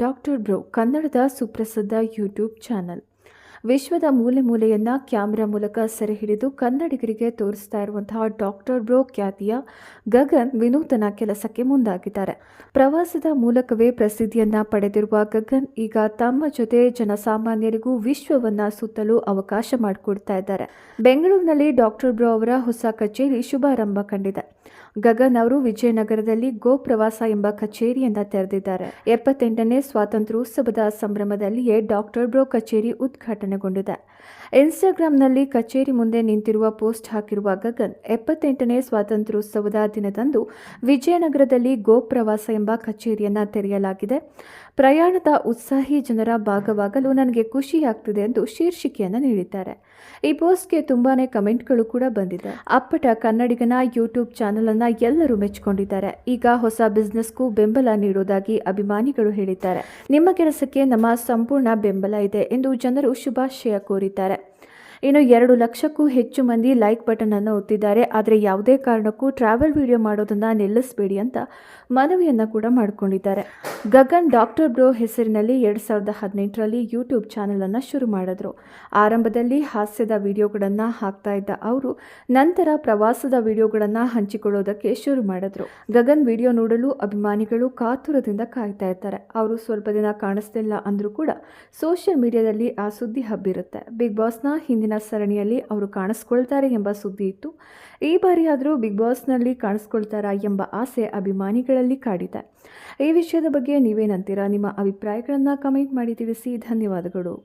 Doctor bro ಕನ್ನಡದ ಸುಪ್ರಸಿದ್ಧ YouTube channel. ವಿಶ್ವದ ಮೂಲೆ ಮೂಲೆಯನ್ನ ಕ್ಯಾಮೆರಾ ಮೂಲಕ ಸೆರೆ ಹಿಡಿದು ಕನ್ನಡಿಗರಿಗೆ ತೋರಿಸ್ತಾ ಇರುವಂತಹ ಡಾಕ್ಟರ್ ಬ್ರೋ ಖ್ಯಾತಿಯ ಗಗನ್ ವಿನೂತನ ಕೆಲಸಕ್ಕೆ ಮುಂದಾಗಿದ್ದಾರೆ. ಪ್ರವಾಸದ ಮೂಲಕವೇ ಪ್ರಸಿದ್ಧಿಯನ್ನ ಪಡೆದಿರುವ ಗಗನ್ ಈಗ ತಮ್ಮ ಜೊತೆ ಜನಸಾಮಾನ್ಯರಿಗೂ ವಿಶ್ವವನ್ನ ಸುತ್ತಲು ಅವಕಾಶ ಮಾಡಿಕೊಡ್ತಾ ಇದ್ದಾರೆ. ಬೆಂಗಳೂರಿನಲ್ಲಿ ಡಾಕ್ಟರ್ ಬ್ರೋ ಅವರ ಹೊಸ ಕಚೇರಿ ಶುಭಾರಂಭ ಕಂಡಿದೆ. ಗಗನ್ ಅವರು ವಿಜಯನಗರದಲ್ಲಿ ಗೋ ಪ್ರವಾಸ ಎಂಬ ಕಚೇರಿಯನ್ನ ತೆರೆದಿದ್ದಾರೆ. ಎಪ್ಪತ್ತೆಂಟನೇ ಸ್ವಾತಂತ್ರ್ಯೋತ್ಸವದ ಸಂಭ್ರಮದಲ್ಲಿಯೇ ಡಾಕ್ಟರ್ ಬ್ರೋ ಕಚೇರಿ ಉದ್ಘಾಟನೆಗೊಂಡಿದೆ ಇನ್ಸ್ಟಾಗ್ರಾಂನಲ್ಲಿ ಕಚೇರಿ ಮುಂದೆ ನಿಂತಿರುವ ಪೋಸ್ಟ್ ಹಾಕಿರುವ ಗಗನ್ ಎಪ್ಪತ್ತೆಂಟನೇ ಸ್ವಾತಂತ್ರ್ಯೋತ್ಸವದ ದಿನದಂದು ವಿಜಯನಗರದಲ್ಲಿ ಗೋ ಪ್ರವಾಸ ಎಂಬ ಕಚೇರಿಯನ್ನ ತೆರೆಯಲಾಗಿದೆ. ಪ್ರಯಾಣದ ಉತ್ಸಾಹಿ ಜನರ ಭಾಗವಾಗಲು ನನಗೆ ಖುಷಿಯಾಗ್ತಿದೆ ಎಂದು ಶೀರ್ಷಿಕೆಯನ್ನು ನೀಡಿದ್ದಾರೆ. ಈ ಪೋಸ್ಟ್ಗೆ ತುಂಬಾನೇ ಕಮೆಂಟ್ಗಳು ಕೂಡ ಬಂದಿದೆ. ಅಪ್ಪಟ ಕನ್ನಡಿಗನ ಯೂಟ್ಯೂಬ್ ಚಾನೆಲ್ ಅನ್ನ ಎಲ್ಲರೂ ಮೆಚ್ಚಿಕೊಂಡಿದ್ದಾರೆ. ಈಗ ಹೊಸ ಬಿಸ್ನೆಸ್ಗೂ ಬೆಂಬಲ ನೀಡುವುದಾಗಿ ಅಭಿಮಾನಿಗಳು ಹೇಳಿದ್ದಾರೆ. ನಿಮ್ಮ ಕೆಲಸಕ್ಕೆ ನಮ್ಮ ಸಂಪೂರ್ಣ ಬೆಂಬಲ ಇದೆ ಎಂದು ಜನರು ಶುಭಾಶಯ ಕೋರಿದ್ದಾರೆ. ಇನ್ನು ಎರಡು ಲಕ್ಷಕ್ಕೂ ಹೆಚ್ಚು ಮಂದಿ ಲೈಕ್ ಬಟನ್ ಅನ್ನು ಒತ್ತಿದ್ದಾರೆ. ಆದರೆ ಯಾವುದೇ ಕಾರಣಕ್ಕೂ ಟ್ರಾವೆಲ್ ವಿಡಿಯೋ ಮಾಡೋದನ್ನ ನಿಲ್ಲಿಸಬೇಡಿ ಅಂತ ಮನವಿಯನ್ನ ಕೂಡ ಮಾಡಿಕೊಂಡಿದ್ದಾರೆ. ಗಗನ್ ಡಾಕ್ಟರ್ ಬ್ರೋ ಹೆಸರಿನಲ್ಲಿ ಎರಡು ಸಾವಿರದ ಹದಿನೆಂಟರಲ್ಲಿ ಯೂಟ್ಯೂಬ್ ಚಾನೆಲ್ ಅನ್ನ ಶುರು ಮಾಡಿದ್ರು. ಆರಂಭದಲ್ಲಿ ಹಾಸ್ಯದ ವಿಡಿಯೋಗಳನ್ನು ಹಾಕ್ತಾ ಇದ್ದ ಅವರು ನಂತರ ಪ್ರವಾಸದ ವಿಡಿಯೋಗಳನ್ನು ಹಂಚಿಕೊಳ್ಳೋದಕ್ಕೆ ಶುರು ಮಾಡಿದ್ರು. ಗಗನ್ ವಿಡಿಯೋ ನೋಡಲು ಅಭಿಮಾನಿಗಳು ಕಾತುರದಿಂದ ಕಾಯ್ತಾ ಇರ್ತಾರೆ. ಅವರು ಸ್ವಲ್ಪ ದಿನ ಕಾಣಿಸ್ತಿಲ್ಲ ಅಂದ್ರೂ ಕೂಡ ಸೋಷಿಯಲ್ ಮೀಡಿಯಾದಲ್ಲಿ ಆ ಸುದ್ದಿ ಹಬ್ಬಿರುತ್ತೆ. ಬಿಗ್ ಬಾಸ್ನ ಹಿಂದಿನ ಸರಣಿಯಲ್ಲಿ ಅವರು ಕಾಣಿಸ್ಕೊಳ್ತಾರೆ ಎಂಬ ಸುದ್ದಿ ಇತ್ತು. ಈ ಬಾರಿ ಆದರೂ ಬಿಗ್ ಬಾಸ್ನಲ್ಲಿ ಕಾಣಿಸ್ಕೊಳ್ತಾರಾ ಎಂಬ ಆಸೆ ಅಭಿಮಾನಿಗಳಲ್ಲಿ ಕಾಡಿದೆ. ಈ ವಿಷಯದ ಬಗ್ಗೆ ನೀವೇನಂತೀರಾ? ನಿಮ್ಮ ಅಭಿಪ್ರಾಯಗಳನ್ನು ಕಮೆಂಟ್ ಮಾಡಿ ತಿಳಿಸಿ. ಧನ್ಯವಾದಗಳು.